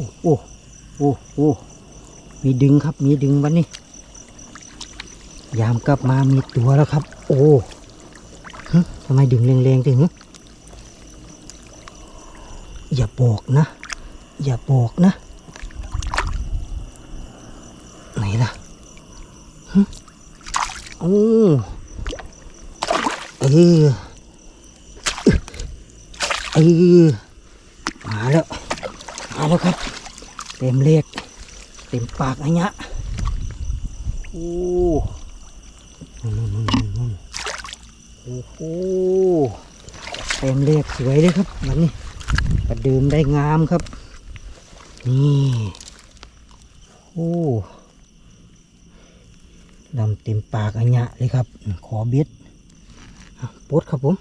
อ้โอ้โอ้โอ้มีดึงครับ มีดึงวันนี้ ยามกลับมามีตัวแล้วครับ โอ้ฮทำไมดึงแรงๆถึงอย่าบอกนะ อย่าบอกนะ ไหนล่ะฮึโอ้เออเออมาแล้ว มาแล้วครับ เต็มเลขเต็มปากอันเนี้ยโอ้นู่นนู่นนู่นนู่นโอ้โหเต็มเลขสวยเลยครับวันนี้ประเดิมได้งามครับ นี่โอ้ดำเต็มปากอันเนี้ยเลยครับ ขอเบ็ดอะปลดครับผม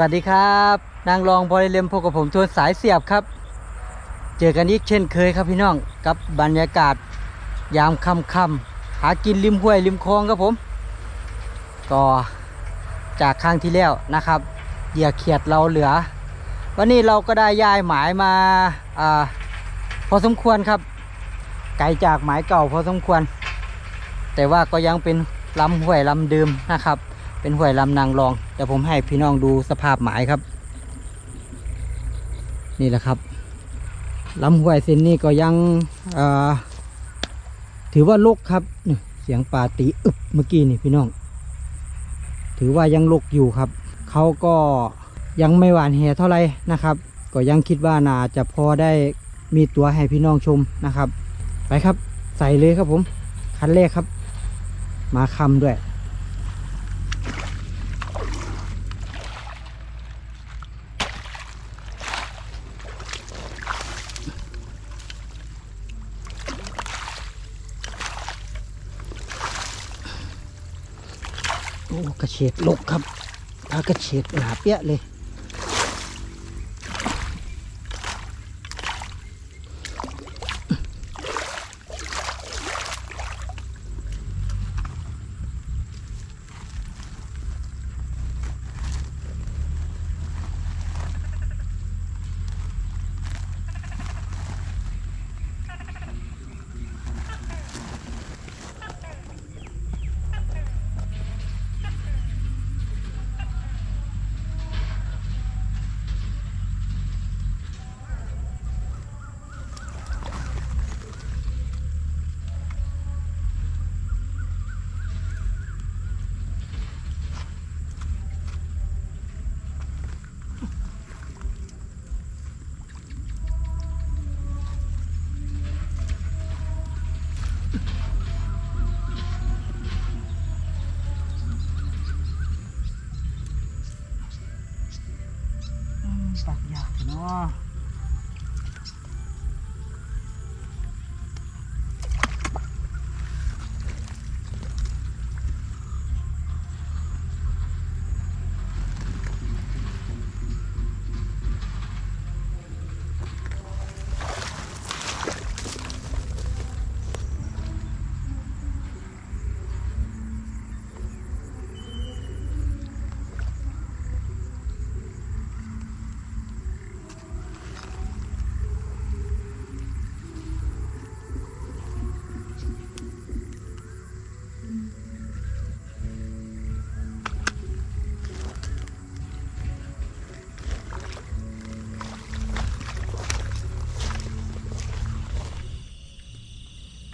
วัสดีครับ นางรองบริเลมพบกับผมทวนสายเสียบครับ เจอกันอีกเช่นเคยครับพี่น้องกับบรรยากาศ ยามค่ำค่ำหากินริมห้วยริมคลองครับผม ก็จากครั้งที่แล้วนะครับเหยื่อเขียดเราเหลือ วันนี้เราก็ได้ย้ายหมายมาอาพอสมควรครับไกลจากหมายเก่าพอสมควร แต่ว่าก็ยังเป็นลำห้วยลำเดิมนะครับ เป็นห้วยลำนางรองเดี๋ยวผมให้พี่น้องดูสภาพหมายครับ นี่แหละครับลำห้วยเส้นนี้ก็ยังถือว่าลกครับเสียงป่าตีอึบเมื่อกี้นี่พี่น้อง ถือว่ายังลกอยู่ครับเขาก็ยังไม่หวานแหเท่าไหร่นะครับ ก็ยังคิดว่าน่าจะพอได้มีตัวให้พี่น้องชมนะครับ ไปครับ ใส่เลยครับผม คันแรกครับ มาคำด้วย กระเฉดลกครับพากระเฉดหนาเปี้ยเลย ปักยากเ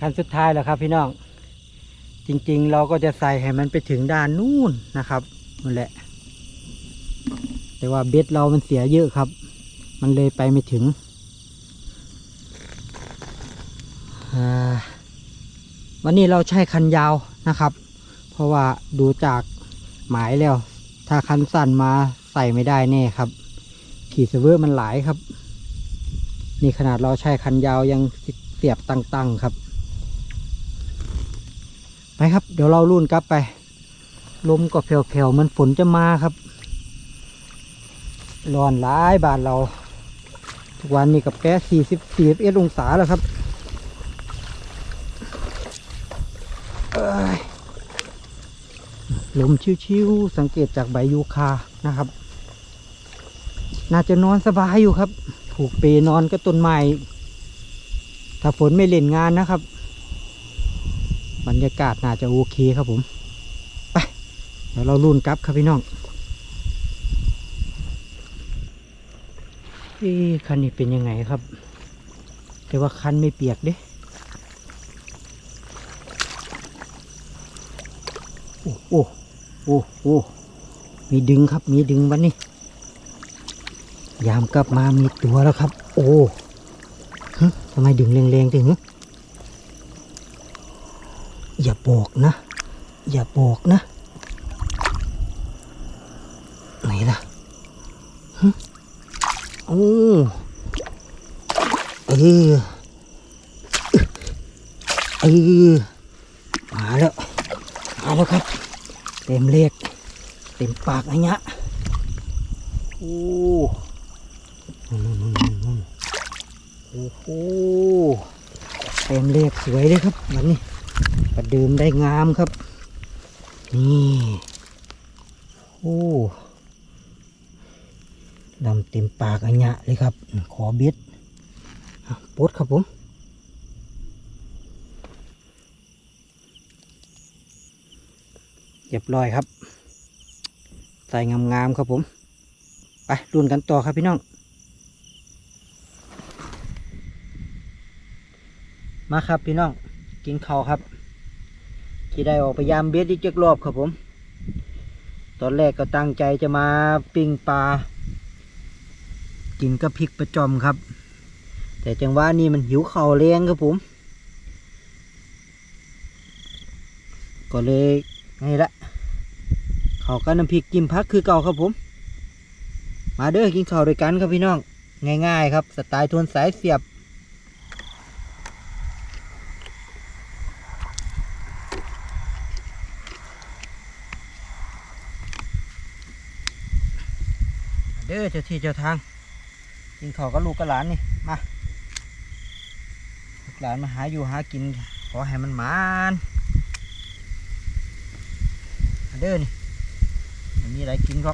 คันสุดท้ายแล้วครับพี่น้อง จริงๆ เราก็จะใส่ให้มันไปถึงด้านนู่นนะครับนั่นแหละ แต่ว่าเบ็ดเรามันเสียเยอะครับ มันเลยไปไม่ถึงวันนี้เราใช้คันยาวนะครับ เพราะว่าดูจากหมายแล้ว ถ้าคันสั้นมาใส่ไม่ได้แน่ครับ ขี่เซเวอร์มันหลายครับ นี่ขนาดเราใช้คันยาวยังเสียบตั้งๆครับ ไปครับ เดี๋ยวเราลุ่นกลับไป ลมก็แผ่วๆมันฝนจะมาครับร้อนหลายบานเรา ทุกวันนี้กับแปะสี่สิบสี่สิบเอ็ดองศาแล้วครับลมชิวๆสังเกตจากใบยูคานะครับ น่าจะนอนสบายอยู่ครับ ผูกเปนอนก็ต้นไม้ถ้าฝนไม่เล่นงานนะครับ บรรยากาศน่าจะโอเคครับผมไปเดี๋ยวเราลุ่นกลับครับพี่น้องอ๊ะคันนี้เป็นยังไงครับ แต่ว่าคันไม่เปียกเด้โอ้โอ้โอ้โอ้มีดึงครับมีดึงวันนี้ ยามกลับมามีตัวแล้วครับ โอ้ทำไมดึงแรงๆถึง อย่าบอกนะ อย่าบอกนะ ไหนล่ะฮึโอ้เออเออมาแล้ว มาแล้วครับ เต็มเลขเต็มปากอันเนี้ยโอ้โอ้โหเต็มเลขสวยเลยครับมันนี่ ประเดิมได้งามครับ นี่โอ้ดำเต็มปากอันเนี้ยเลยครับ ขอเบ็ดปดครับผมเรียบร้อยครับใส่งามๆครับผม ไปรุ่นกันต่อครับพี่น้อง มาครับพี่น้อง กินข้าวครับที่ได้ออกไปยามเบ็ดอีกจักรอบครับผม ตอนแรกก็ตั้งใจจะมาปิ้งปลา กินกับพริกประจอมครับ แต่จังหวะนี้มันหิวข้าวแรงครับผม ก็เลยนี่ละข้าวกับน้ำพริกกิมพักคือเก่าครับผม มาเด้อกินข้าวด้วยกันครับพี่น้อง ง่ายๆครับ สไตล์ทวนสายเสียบ เด้อเจ้าที่เจ้าทางกินข้าวกับลูกกับหลานนี่มาลูกหลานมาหาอยู่หากินขอให้มันมานเด้อนี่มีอะไรกินครอ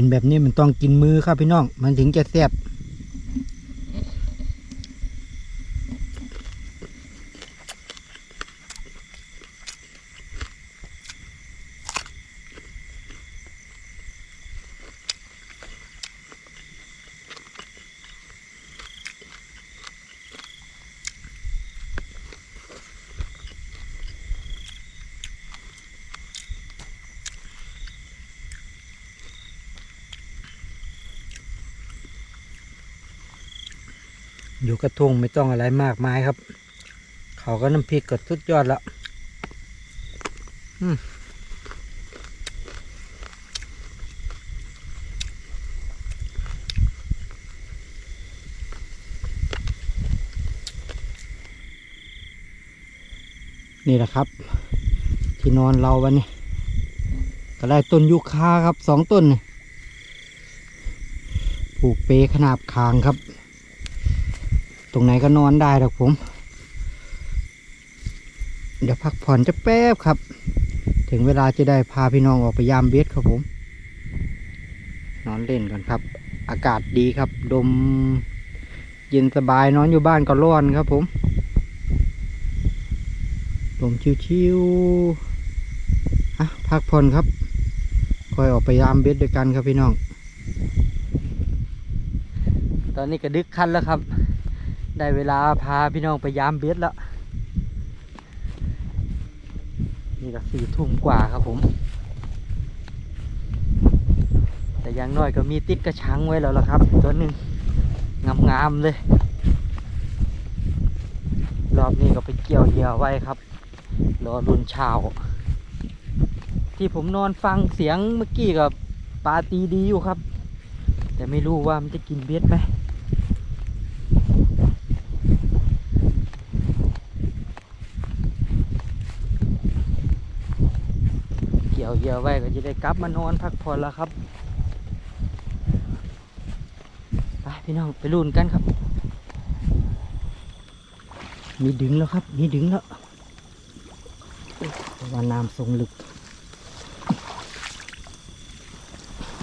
กินแบบนี้มันต้องกินมือครับพี่น้อง มันถึงจะแซ่บ อยู่กระทงไม่ต้องอะไรมากมายครับ เขาก็น้ำพริกก็สุดยอดละนี่แหละครับ ที่นอนเราวันนี้ก็ได้ต้นยูคาครับสองต้นนี่ผูกเปขนาบคางครับ ตรงไหนก็นอนได้หรอกผม เดี๋ยวพักผ่อนจะแป๊บครับ ถึงเวลาจะได้พาพี่น้องออกไปยามเบสครับผม นอนเล่นกันครับ อากาศดีครับ ดมเย็นสบายนอนอยู่บ้านก็ร้อนครับผมลมชิวๆอะพักผ่อนครับ คอยออกไปยามเบ็ดด้วยกันครับพี่น้อง ตอนนี้ก็ดึกคันแล้วครับ ได้เวลาพาพี่น้องไปยามเบ็ดแล้ว นี่ก็สี่ทุ่มกว่าครับผม แต่ยังน้อยก็มีติดกระชังไว้แล้วล่ะครับ ตัวหนึ่งงามๆเลย รอบนี้ก็ไปเกี่ยวเหยื่อไว้ครับ รอรุนเช้าที่ผมนอนฟังเสียงเมื่อกี้กับปลาตีดีอยู่ครับ แต่ไม่รู้ว่ามันจะกินเบ็ดไหม เกี่ยวไว้ก็จะได้กลับมานอนพักผ่อนแล้วครับไปพี่น้องไปลุ้นกันครับ มีดึงแล้วครับ มีดึงแล้วว่าน้ำทรงลึก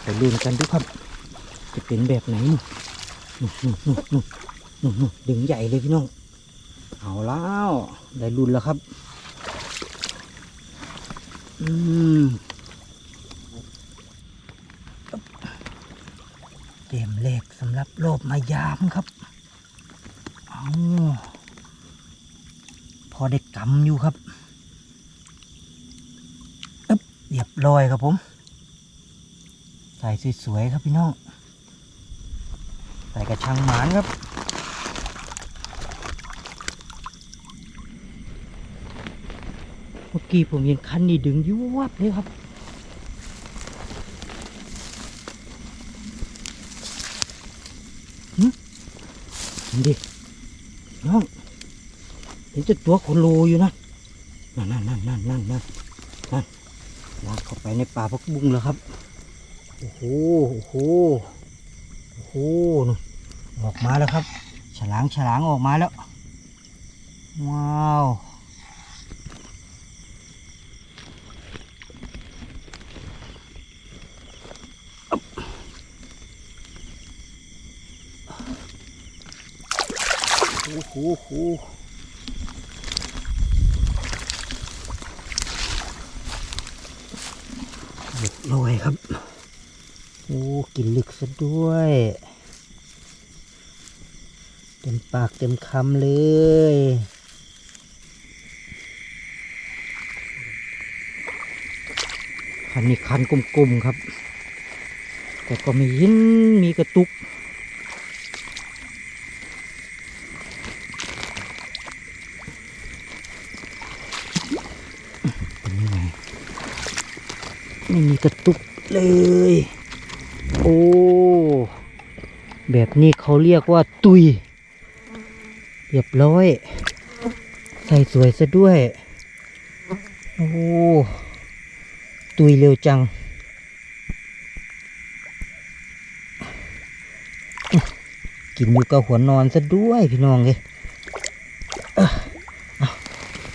ไปลุ้นกันดูครับ จะเป็นแบบไหนนู่นนู่นนู่นนู่นนู่นนู่นดึงใหญ่เลยพี่น้อง เอาแล้วได้ลุ้นแล้วครับ อืมเกมเลขสำหรับโลบมายามครับเอาพอได้กำอยู่ครับอึ๊บเรียบร้อยครับผมใส่สวยๆครับพี่น้องใส่กระชังหมานครับ เมื่อ กี้ผมเห็นคันนี้ดึงยวบเลยครับหึเห็นดิ น้องเห็นจะตัวโคโลอยู่นะ นั่นนั่นนั่นนั่นนั่นนั่นนั่นลากเข้าไปในป่าพักบุ้งแล้วครับ โอ้โห โอ้โห โอ้โหนู่นออกมาแล้วครับ ฉลางฉลางออกมาแล้ว ว้าว หโอ้โหเรียบร้อยครับ โอ้กินลึกซะด้วย เต็มปากเต็มคำเลยคันนี้คันกลมๆครับ แต่ก็ไม่ยินมีกระตุก เป็นยังไงไม่มี กระตุกเลย โอ้ แบบนี้เขาเรียกว่าตุย เรียบร้อย ใส่สวยซะด้วย โอ้ ตุยเร็วจัง กินอยู่กับหัวนอนซะด้วยพี่น้องเลยอ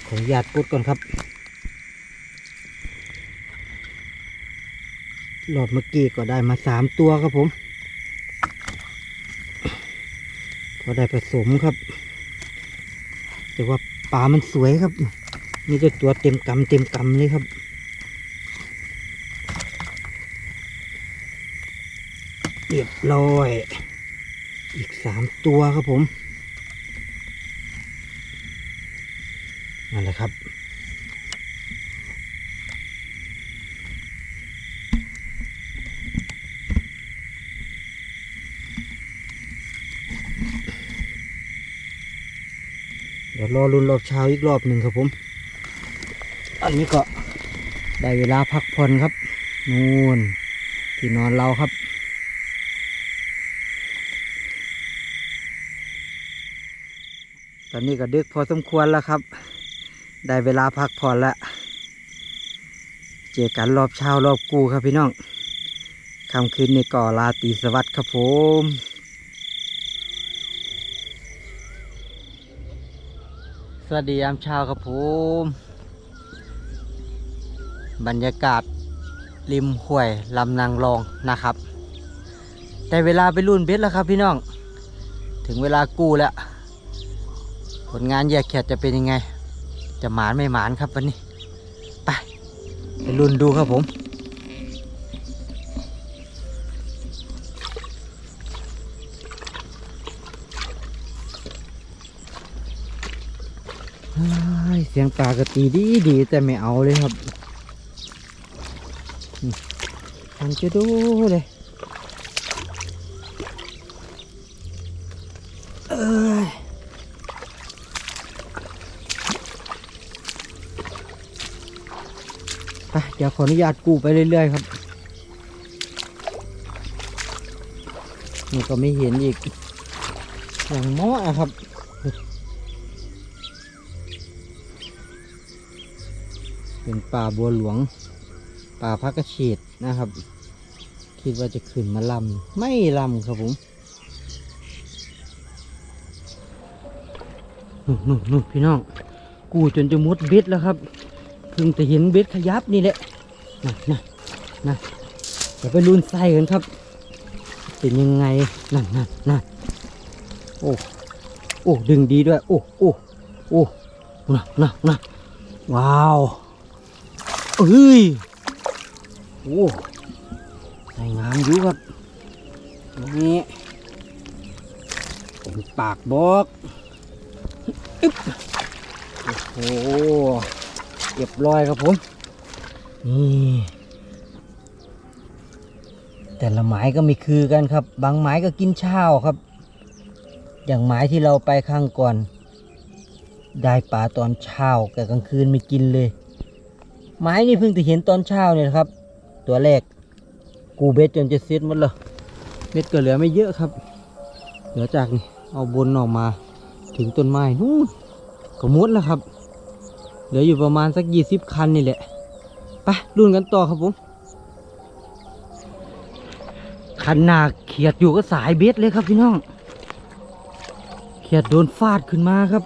ขออนุญาตปุดก่อนครับ รอบเมื่อกี้ก็ได้มาสามตัวครับผมพอได้ผสมครับ แต่ว่าปลามันสวยครับมีแต่ตัวเต็มกำเต็มกำเลยครับเรียบร้อย อีกสามตัวครับผมนั่นแหละครับ เดี๋ยว รอรุนรอบเช้าอีกรอบหนึ่งครับผม อันนี้ก็ได้เวลาพักผ่อนครับ นู่นที่นอนเราครับตอนนี้ก็ดึกพอสมควรแล้วครับ ได้เวลาพักผ่อนและเจอกันรอบเช้ารอบกูครับพี่น้อง ค่ำคืนในก่อลาตีสวัสดิ์ครับผม วัสดียามเช้าครับผมบรรยากาศริมห้วยลำนางรองนะครับได้เวลาไปรุ่นเบ็ดแล้วครับพี่น้อง ถึงเวลากู้แล้ว ผลงานแยกแขกจะเป็นยังไง จะหมานไม่หมานครับวันนี้ ไปไปรุ่นดูครับผม เสียงปลากระตีดีดีแต่ไม่เอาเลยครับนี่มันจะดูเลยเอ้ยไปเดี๋ยวขออนุญาตกู้ไปเรื่อยๆครับนี่ก็ไม่เห็นอีกอย่างม้ออะครับ เป็นป่าบัวหลวง ป่าพักกระเฉดนะครับ คิดว่าจะขึ้นมาลำไม่ลำครับผมนู่นนู่นพี่น้อง กูจนจะมุดเบ็ดแล้วครับเพิ่งจะเห็นเบ็ดขยับนี่แหละนะนะนะเดี๋ยวไปลุ้นไส้กันครับ เป็นยังไงนั่นนั่นนั่นโอ้โอ้ดึงดีด้วย โอ้โอ้โอ้นะนะนะว้าว เอ้ยโอ้ใส่งามอยู่ครับนี่เป็นปากบอกอึ๊บโอ้โหเรียบร้อยครับผม นี่แต่ละหมายก็ไม่คือกันครับ บางหมายก็กินเช้าครับ อย่างหมายที่เราไปข้างก่อน ได้ปลาตอนเช้าแต่กลางคืนไม่กินเลย ไม้นี่เพิ่งจะเห็นตอนเช้าเนี่ยนะครับ ตัวแรก กูเบ็ดจนจะเซ็ตหมดเลยเบ็ดก็เหลือไม่เยอะครับ เหลือจากนี่เอาบนออกมา ถึงต้นไม้นู่นก็หมดแล้วครับ เหลืออยู่ประมาณสักยี่สิบคันนี่แหละไปรุ่นกันต่อครับผมคันหนาเขียดอยู่ก็สายเบ็ดเลยครับพี่น้อง เขียดโดนฟาดขึ้นมาครับ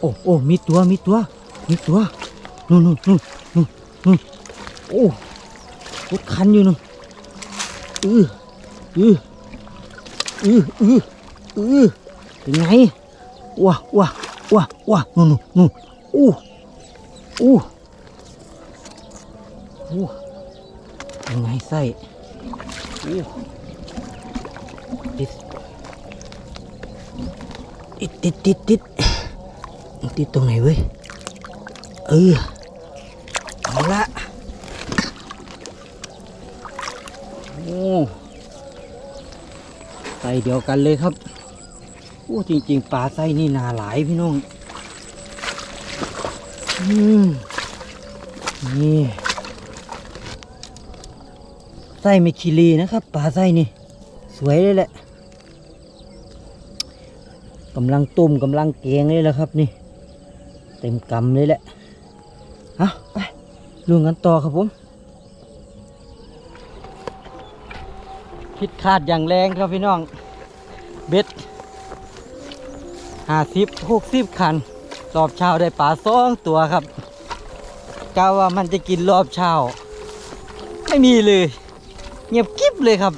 โอ้โอ้มีตัวมีตัว มีตัว นู่นนู่นนู่นนู่นนู่นโอ้รถคันอยู่นู่นอืออืออืออืออือเป็นไงว้าว้าว้าว้านู่นนู่นนู่นอู้อู้อู้เป็นไงไส้อู้ติดติดติดติดติดตรงไหนเว้ยเออ เอาละโอ้ไส้เดียวกันเลยครับโอ้จริง ๆปลาไส้นี่นาหลายพี่น้องอืมนี่ไส้ไม่คีรีนะครับปลาไส้นี่ สวยเลยแหละกำลังตุ้มกำลังแกงเลยแหละครับนี่ เต็มกำเลยแหละ ลุงกันต่อครับผมพิดขาดอย่างแรงครับพี่น้อง เบ็ดห้าสิบหกสิบคัน รอบเช้าได้ปลาสองตัวครับกาว่ามันจะกินรอบเช้า ไม่มีเลย เงียบกิ๊บเลยครับ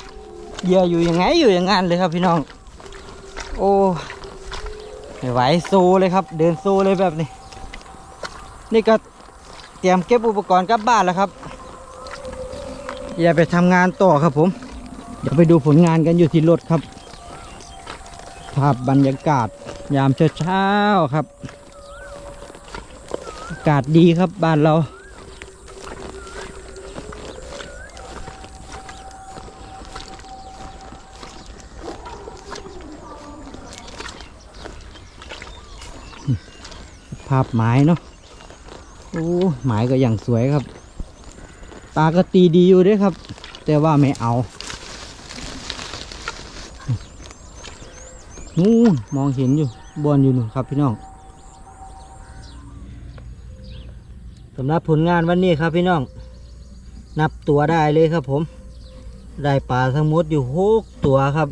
เหยื่ออยู่ยังไงอยู่อย่างงั้นเลยครับพี่น้อง โอ้ไม่ไหวโซเลยครับ เดินโซเลยแบบนี้ นี่ก็ ตรียมเก็บอุปกรณ์กลับบ้านแล้วครับ อย่าไปทำงานต่อครับผม เดี๋ยวไปดูผลงานกันอยู่ที่รถครับ ภาพบรรยากาศยามเช้าๆครับอากาศดีครับบ้านเราภาพไม้เนาะ โอ้หมายก็อย่างสวยครับ ตาก็ตีดีอยู่ด้วยครับ แต่ว่าไม่เอานู่นมองเห็นอยู่บอนอยู่นู่นครับพี่น้องสำหรับผลงานวันนี้ครับพี่น้อง นับตัวได้เลยครับผม ได้ปลาทั้งหมดอยู่หกตัวครับ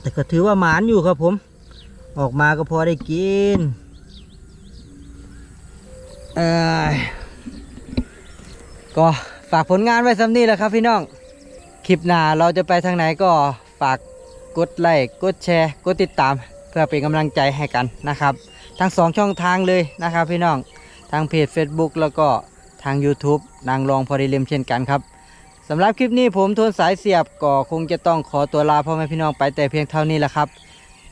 แต่ก็ถือว่าหมานอยู่ครับผม ออกมาก็พอได้กิน ก็ฝากผลงานไว้สำนี้แหละครับพี่น้อง คลิปหน้าเราจะไปทางไหนก็ฝากกดไลค์กดแชร์กดติดตาม เพื่อเป็นกำลังใจให้กันนะครับ ทั้งสองช่องทางเลยนะครับพี่น้องทางเพจ Facebook แล้วก็ทาง YouTube นางรองพอดีเลมเช่นกันครับสำหรับคลิปนี้ผมทวนสายเสียบก็คงจะต้องขอตัวลาพ่อแม่พี่น้องไปแต่เพียงเท่านี้แหละครับ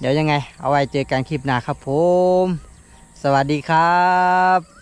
เดี๋ยวยังไง เอาไว้เจอกันคลิปหน้าครับผม สวัสดีครับ